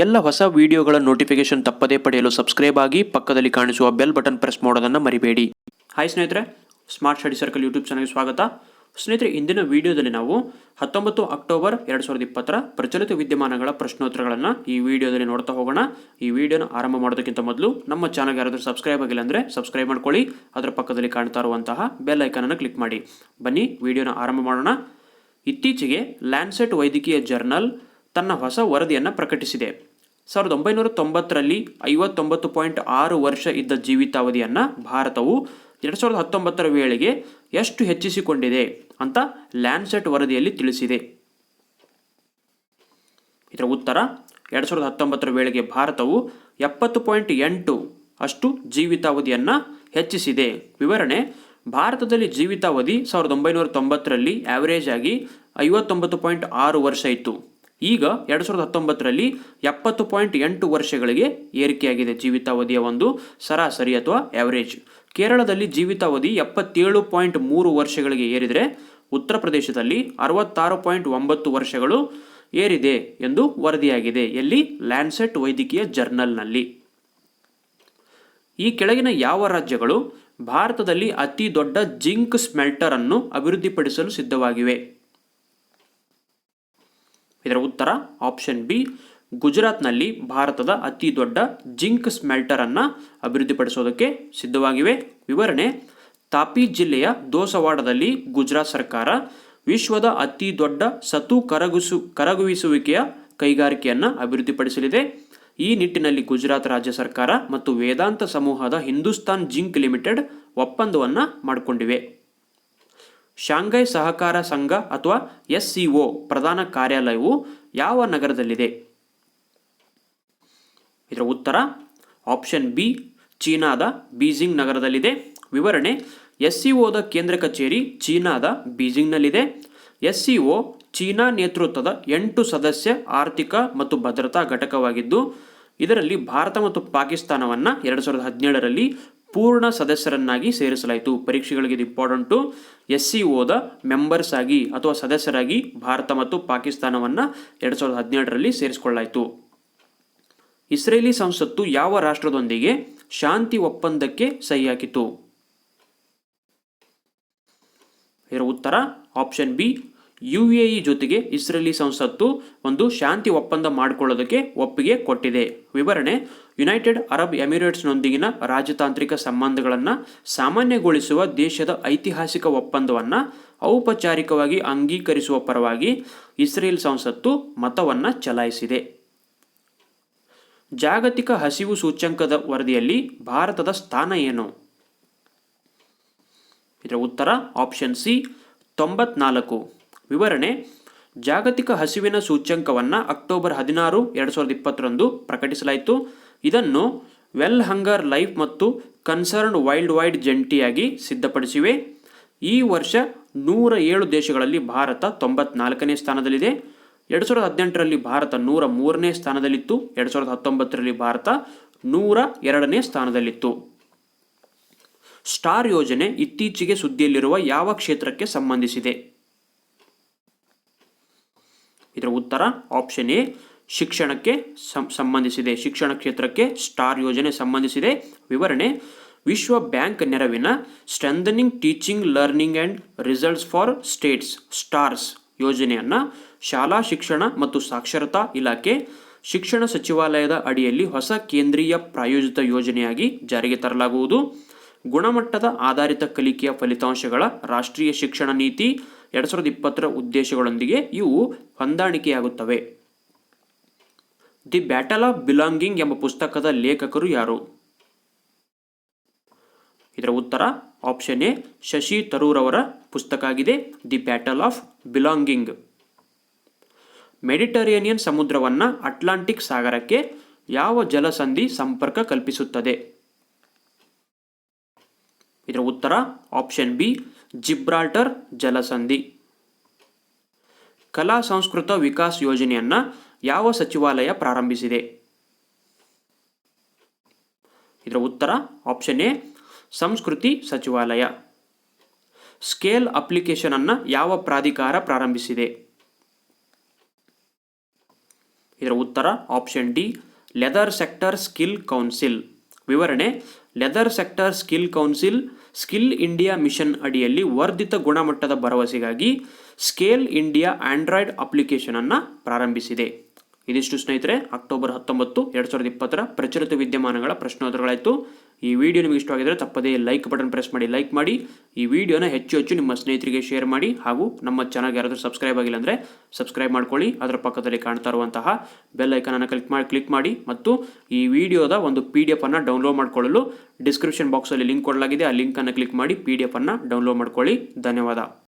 ಎಲ್ಲ ಹೊಸ ವಿಡಿಯೋಗಳ ನೋಟಿಫಿಕೇಶನ್ ತಪ್ಪದೇ ಪಡೆಯಲು ಸಬ್ಸ್ಕ್ರೈಬ್ ಆಗಿ ಪಕ್ಕದಲ್ಲಿ ಕಾಣಿಸುವ ಬೆಲ್ ಬಟನ್ ಪ್ರೆಸ್ ಮಾಡೋದನ್ನು ಮರಿಬೇಡಿ. ಹಾಯ್ ಸ್ನೇಹಿತರೆ ಸ್ಮಾರ್ಟ್ ಸ್ಟಡಿ ಸರ್ಕಲ್ ಯೂಟ್ಯೂಬ್ ಚಾನಲ್ಗೆ ಸ್ವಾಗತ. ಸ್ನೇಹಿತರೆ, ಇಂದಿನ ವಿಡಿಯೋದಲ್ಲಿ ನಾವು ಹತ್ತೊಂಬತ್ತು ಅಕ್ಟೋಬರ್ ಎರಡು ಸಾವಿರದ ಇಪ್ಪತ್ತರ ಪ್ರಚಲಿತ ವಿದ್ಯಮಾನಗಳ ಪ್ರಶ್ನೋತ್ತರಗಳನ್ನು ಈ ವಿಡಿಯೋದಲ್ಲಿ ನೋಡ್ತಾ ಹೋಗೋಣ. ಈ ವಿಡಿಯೋನ ಆರಂಭ ಮಾಡೋದಕ್ಕಿಂತ ಮೊದಲು ನಮ್ಮ ಚಾನಲ್ಗೆ ಯಾರಾದರೂ ಸಬ್ಸ್ಕ್ರೈಬ್ ಆಗಿಲ್ಲ ಅಂದರೆ ಸಬ್ಸ್ಕ್ರೈಬ್ ಮಾಡ್ಕೊಳ್ಳಿ. ಅದರ ಪಕ್ಕದಲ್ಲಿ ಕಾಣ್ತಾ ಇರುವಂತಹ ಬೆಲ್ ಐಕನನ್ನು ಕ್ಲಿಕ್ ಮಾಡಿ. ಬನ್ನಿ, ವಿಡಿಯೋನ ಆರಂಭ ಮಾಡೋಣ. ಇತ್ತೀಚೆಗೆ ಲ್ಯಾನ್ಸೆಟ್ ವೈದ್ಯಕೀಯ ಜರ್ನಲ್ ತನ್ನ ಹೊಸ ವರದಿಯನ್ನು ಪ್ರಕಟಿಸಿದೆ. ಸಾವಿರದ ಒಂಬೈನೂರ ತೊಂಬತ್ತರಲ್ಲಿ ಐವತ್ತೊಂಬತ್ತು ಪಾಯಿಂಟ್ ಆರು ವರ್ಷ ಇದ್ದ ಜೀವಿತಾವಧಿಯನ್ನು ಭಾರತವು ಎರಡು ಸಾವಿರದ ಹತ್ತೊಂಬತ್ತರ ವೇಳೆಗೆ ಎಷ್ಟು ಹೆಚ್ಚಿಸಿಕೊಂಡಿದೆ ಅಂತ ಲ್ಯಾನ್ಸೆಟ್ ವರದಿಯಲ್ಲಿ ತಿಳಿಸಿದೆ. ಇದರ ಉತ್ತರ, ಎರಡು ಸಾವಿರದ ಹತ್ತೊಂಬತ್ತರ ವೇಳೆಗೆ ಭಾರತವು ಎಪ್ಪತ್ತು ಪಾಯಿಂಟ್ ಎಂಟು ಅಷ್ಟು ಜೀವಿತಾವಧಿಯನ್ನು ಹೆಚ್ಚಿಸಿದೆ. ವಿವರಣೆ, ಭಾರತದಲ್ಲಿ ಜೀವಿತಾವಧಿ ಸಾವಿರದ ಒಂಬೈನೂರ ತೊಂಬತ್ತರಲ್ಲಿ ಆವರೇಜ್ ಆಗಿ ಐವತ್ತೊಂಬತ್ತು ಪಾಯಿಂಟ್ ಆರು ವರ್ಷ ಇತ್ತು. ಈಗ ಎರಡು ಸಾವಿರದ ಹತ್ತೊಂಬತ್ತರಲ್ಲಿ ಎಪ್ಪತ್ತು ಪಾಯಿಂಟ್ ಎಂಟು ವರ್ಷಗಳಿಗೆ ಏರಿಕೆಯಾಗಿದೆ ಜೀವಿತಾವಧಿಯ ಒಂದು ಸರಾಸರಿ ಅಥವಾ ಆವರೇಜ್ ಕೇರಳದಲ್ಲಿ ಜೀವಿತಾವಧಿ ಎಪ್ಪತ್ತೇಳು ಪಾಯಿಂಟ್ ಮೂರು ವರ್ಷಗಳಿಗೆ ಏರಿದರೆ ಉತ್ತರ ಪ್ರದೇಶದಲ್ಲಿ ಅರವತ್ತಾರು ಪಾಯಿಂಟ್ ಒಂಬತ್ತು ವರ್ಷಗಳು ಏರಿದೆ ಎಂದು ವರದಿಯಾಗಿದೆ. ಎಲ್ಲಿ? ಲ್ಯಾಂಡ್ಸೆಟ್ ವೈದ್ಯಕೀಯ ಜರ್ನಲ್ನಲ್ಲಿ. ಈ ಕೆಳಗಿನ ಯಾವ ರಾಜ್ಯಗಳು ಭಾರತದಲ್ಲಿ ಅತಿ ದೊಡ್ಡ ಜಿಂಕ್ ಸ್ಮೆಲ್ಟರ್ ಅನ್ನು ಅಭಿವೃದ್ಧಿಪಡಿಸಲು ಸಿದ್ಧವಾಗಿವೆ? ಇದರ ಉತ್ತರ ಆಪ್ಷನ್ ಬಿ ಗುಜರಾತ್ನಲ್ಲಿ ಭಾರತದ ಅತಿ ದೊಡ್ಡ ಜಿಂಕ್ ಸ್ಮೆಲ್ಟರ್ ಅನ್ನು ಅಭಿವೃದ್ಧಿಪಡಿಸೋದಕ್ಕೆ ಸಿದ್ಧವಾಗಿವೆ. ವಿವರಣೆ, ತಾಪಿ ಜಿಲ್ಲೆಯ ದೋಸವಾಡದಲ್ಲಿ ಗುಜರಾತ್ ಸರ್ಕಾರ ವಿಶ್ವದ ಅತಿ ದೊಡ್ಡ ಸತು ಕರಗಿಸು, ಕರಗುವಿಸುವಿಕೆಯ ಕೈಗಾರಿಕೆಯನ್ನು ಅಭಿವೃದ್ಧಿಪಡಿಸಲಿದೆ. ಈ ನಿಟ್ಟಿನಲ್ಲಿ ಗುಜರಾತ್ ರಾಜ್ಯ ಸರ್ಕಾರ ಮತ್ತು ವೇದಾಂತ ಸಮೂಹದ ಹಿಂದೂಸ್ತಾನ್ ಜಿಂಕ್ ಲಿಮಿಟೆಡ್ ಒಪ್ಪಂದವನ್ನು ಮಾಡಿಕೊಂಡಿವೆ. ಶಾಂಘೈ ಸಹಕಾರ ಸಂಘ ಅಥವಾ ಎಸ್ ಸಿ ಒ ಪ್ರಧಾನ ಕಾರ್ಯಾಲಯವು ಯಾವ ನಗರದಲ್ಲಿದೆ? ಇದರ ಉತ್ತರ, ಆಪ್ಷನ್ ಬಿ, ಚೀನಾದ ಬೀಜಿಂಗ್ ನಗರದಲ್ಲಿದೆ. ವಿವರಣೆ ಎಸ್ ಸಿ ಒದ ಕೇಂದ್ರ ಕಚೇರಿ ಚೀನಾದ ಬೀಜಿಂಗ್ನಲ್ಲಿದೆ. ಎಸ್ಸಿಒ ಚೀನಾ ನೇತೃತ್ವದ ಎಂಟು ಸದಸ್ಯ ಆರ್ಥಿಕ ಮತ್ತು ಭದ್ರತಾ ಘಟಕವಾಗಿದ್ದು, ಇದರಲ್ಲಿ ಭಾರತ ಮತ್ತು ಪಾಕಿಸ್ತಾನವನ್ನು ಎರಡು ಸಾವಿರದ ಹದಿನೇಳರಲ್ಲಿ ಪೂರ್ಣ ಸದಸ್ಯರನ್ನಾಗಿ ಸೇರಿಸಲಾಯಿತು. ಪರೀಕ್ಷೆಗಳಿಗೆ ಇದು ಇಂಪಾರ್ಟೆಂಟು ಎಸ್ ಸಿ ಓದ ಮೆಂಬರ್ಸ್ ಆಗಿ ಅಥವಾ ಸದಸ್ಯರಾಗಿ ಭಾರತ ಮತ್ತು ಪಾಕಿಸ್ತಾನವನ್ನು ಎರಡು ಸಾವಿರದ ಹದಿನೇಳರಲ್ಲಿ ಸೇರಿಸಿಕೊಳ್ಳಾಯಿತು ಇಸ್ರೇಲಿ ಸಂಸತ್ತು ಯಾವ ರಾಷ್ಟ್ರದೊಂದಿಗೆ ಶಾಂತಿ ಒಪ್ಪಂದಕ್ಕೆ ಸಹಿ ಹಾಕಿತು ಇದರ ಉತ್ತರ option B U A E ಜೊತೆಗೆ ಇಸ್ರೇಲಿ ಸಂಸತ್ತು ಒಂದು ಶಾಂತಿ ಒಪ್ಪಂದ ಮಾಡಿಕೊಳ್ಳೋದಕ್ಕೆ ಒಪ್ಪಿಗೆ ಕೊಟ್ಟಿದೆ. ವಿವರಣೆ, ಯುನೈಟೆಡ್ ಅರಬ್ ಎಮಿರೇಟ್ಸ್ನೊಂದಿಗಿನ ರಾಜತಾಂತ್ರಿಕ ಸಂಬಂಧಗಳನ್ನು ಸಾಮಾನ್ಯಗೊಳಿಸುವ ದೇಶದ ಐತಿಹಾಸಿಕ ಒಪ್ಪಂದವನ್ನು ಔಪಚಾರಿಕವಾಗಿ ಅಂಗೀಕರಿಸುವ ಪರವಾಗಿ ಇಸ್ರೇಲ್ ಸಂಸತ್ತು ಮತವನ್ನು ಚಲಾಯಿಸಿದೆ. ಜಾಗತಿಕ ಹಸಿವು ಸೂಚ್ಯಂಕದ ವರದಿಯಲ್ಲಿ ಭಾರತದ ಸ್ಥಾನ ಏನು? ಇದರ ಉತ್ತರ, ಆಪ್ಷನ್ ಸಿ, ತೊಂಬತ್ನಾಲ್ಕು. ವಿವರಣೆ, ಜಾಗತಿಕ ಹಸಿವಿನ ಸೂಚ್ಯಂಕವನ್ನು ಅಕ್ಟೋಬರ್ ಹದಿನಾರು, ಎರಡು ಸಾವಿರದ ಇಪ್ಪತ್ತರಂದು ಪ್ರಕಟಿಸಲಾಯಿತು. ಇದನ್ನು ವೆಲ್ ಹಂಗರ್ ಲೈಫ್ ಮತ್ತು ಕನ್ಸರ್ನ್ಡ್ ವೈಲ್ಡ್ ವೈಡ್ ಜಂಟಿಯಾಗಿ ಸಿದ್ಧಪಡಿಸಿವೆ. ಈ ವರ್ಷ ನೂರ ಏಳು ದೇಶಗಳಲ್ಲಿ ಭಾರತ ತೊಂಬತ್ನಾಲ್ಕನೇ ಸ್ಥಾನದಲ್ಲಿದೆ. ಎರಡು ಸಾವಿರದ ಹದಿನೆಂಟರಲ್ಲಿ ಭಾರತ ನೂರ ಮೂರನೇ ಸ್ಥಾನದಲ್ಲಿತ್ತು. ಎರಡು ಸಾವಿರದ ಹತ್ತೊಂಬತ್ತರಲ್ಲಿ ಭಾರತ ನೂರ ಎರಡನೇ ಸ್ಥಾನದಲ್ಲಿತ್ತು. ಸ್ಟಾರ್ ಯೋಜನೆ ಇತ್ತೀಚೆಗೆ ಸುದ್ದಿಯಲ್ಲಿರುವ ಯಾವ ಕ್ಷೇತ್ರಕ್ಕೆ ಸಂಬಂಧಿಸಿದೆ? ಇದರ ಉತ್ತರ ಆಪ್ಷನ್ ಎ, ಶಿಕ್ಷಣಕ್ಕೆ ಸಂಬಂಧಿಸಿದೆ. ಶಿಕ್ಷಣ ಕ್ಷೇತ್ರಕ್ಕೆ ಸ್ಟಾರ್ ಯೋಜನೆ ಸಂಬಂಧಿಸಿದೆ. ವಿವರಣೆ, ವಿಶ್ವ ಬ್ಯಾಂಕ್ ನೆರವಿನ strengthening teaching learning and results for states STARS ಯೋಜನೆಯನ್ನು ಶಾಲಾ ಶಿಕ್ಷಣ ಮತ್ತು ಸಾಕ್ಷರತಾ ಇಲಾಖೆ ಶಿಕ್ಷಣ ಸಚಿವಾಲಯದ ಅಡಿಯಲ್ಲಿ ಹೊಸ ಕೇಂದ್ರೀಯ ಪ್ರಾಯೋಜಿತ ಯೋಜನೆಯಾಗಿ ಜಾರಿಗೆ ತರಲಾಗುವುದು. ಗುಣಮಟ್ಟದ ಆಧಾರಿತ ಕಲಿಕೆಯ ಫಲಿತಾಂಶಗಳ ರಾಷ್ಟ್ರೀಯ ಶಿಕ್ಷಣ ನೀತಿ ಎರಡು ಸಾವಿರದ ಇಪ್ಪತ್ತರ ಉದ್ದೇಶಗಳೊಂದಿಗೆ ಇವು ಹೊಂದಾಣಿಕೆಯಾಗುತ್ತವೆ. ದಿ ಬ್ಯಾಟಲ್ ಆಫ್ ಬಿಲಾಂಗಿಂಗ್ ಎಂಬ ಪುಸ್ತಕದ ಲೇಖಕರು ಯಾರು? ಇದರ ಉತ್ತರ ಆಪ್ಷನ್ ಎ, ಶಶಿ ತರೂರ್ ಅವರ ಪುಸ್ತಕ ಆಗಿದೆ, the battle of belonging. Mediterranean ಸಮುದ್ರವನ್ನು ಅಟ್ಲಾಂಟಿಕ್ ಸಾಗರಕ್ಕೆ ಯಾವ ಜಲಸಂಧಿ ಸಂಪರ್ಕ ಕಲ್ಪಿಸುತ್ತದೆ? ಇದರ ಉತ್ತರ ಆಪ್ಷನ್ ಬಿ ಜಿಬ್ರಾಲ್ಟರ್ ಜಲಸಂಧಿ. ಕಲಾ ಸಂಸ್ಕೃತ ವಿಕಾಸ್ ಯೋಜನೆಯನ್ನು ಯಾವ ಸಚಿವಾಲಯ ಪ್ರಾರಂಭಿಸಿದೆ? ಇದರ ಉತ್ತರ ಆಪ್ಷನ್ ಎ, ಸಂಸ್ಕೃತಿ ಸಚಿವಾಲಯ. ಸ್ಕೇಲ್ ಅಪ್ಲಿಕೇಶನ್ ಅನ್ನು ಯಾವ ಪ್ರಾಧಿಕಾರ ಪ್ರಾರಂಭಿಸಿದೆ? ಇದರ ಉತ್ತರ option D leather sector skill council ವಿವರಣೆ leather sector skill council skill India mission ಅಡಿಯಲ್ಲಿ ವರ್ಧಿತ ಗುಣಮಟ್ಟದ ಭರವಸೆಗಾಗಿ ಸ್ಕೇಲ್ ಇಂಡಿಯಾ ಆಂಡ್ರಾಯ್ಡ್ ಅಪ್ಲಿಕೇಶನ್ ಅನ್ನು ಪ್ರಾರಂಭಿಸಿದೆ. ಇದಿಷ್ಟು ಸ್ನೇಹಿತರೆ, ಅಕ್ಟೋಬರ್ ಹತ್ತೊಂಬತ್ತು, ಎರಡು ಸಾವಿರದ ಇಪ್ಪತ್ತರ ಪ್ರಚಲಿತ ವಿದ್ಯಮಾನಗಳ ಪ್ರಶ್ನೋತ್ತರಗಳಾಯಿತು. ಈ ವಿಡಿಯೋ ನಿಮಗೆ ಇಷ್ಟವಾಗಿದ್ದರೆ ತಪ್ಪದೇ ಲೈಕ್ ಬಟನ್ ಪ್ರೆಸ್ ಮಾಡಿ ಲೈಕ್ ಮಾಡಿ. ಈ ವಿಡಿಯೋನ ಹೆಚ್ಚು ಹೆಚ್ಚು ನಿಮ್ಮ ಸ್ನೇಹಿತರಿಗೆ ಶೇರ್ ಮಾಡಿ ಹಾಗೂ ನಮ್ಮ ಚಾನಲ್ಗೆ ಯಾರಾದರೂ ಸಬ್ಸ್ಕ್ರೈಬ್ ಆಗಿಲ್ಲ ಅಂದರೆ ಸಬ್ಸ್ಕ್ರೈಬ್ ಮಾಡ್ಕೊಳ್ಳಿ. ಅದರ ಪಕ್ಕದಲ್ಲಿ ಕಾಣ್ತಾ ಇರುವಂತಹ ಬೆಲ್ ಐಕನನ್ನು ಕ್ಲಿಕ್ ಮಾಡಿ ಕ್ಲಿಕ್ ಮಾಡಿ ಮತ್ತು ಈ ವಿಡಿಯೋದ ಒಂದು ಪಿ ಡಿ ಎಫ್ ಅನ್ನು ಡೌನ್ಲೋಡ್ ಮಾಡಿಕೊಳ್ಳಲು ಡಿಸ್ಕ್ರಿಪ್ಷನ್ ಬಾಕ್ಸಲ್ಲಿ ಲಿಂಕ್ ಕೊಡಲಾಗಿದೆ. ಆ ಲಿಂಕನ್ನು ಕ್ಲಿಕ್ ಮಾಡಿ ಪಿ ಡಿ ಎಫ್ ಅನ್ನು ಡೌನ್ಲೋಡ್ ಮಾಡ್ಕೊಳ್ಳಿ. ಧನ್ಯವಾದ.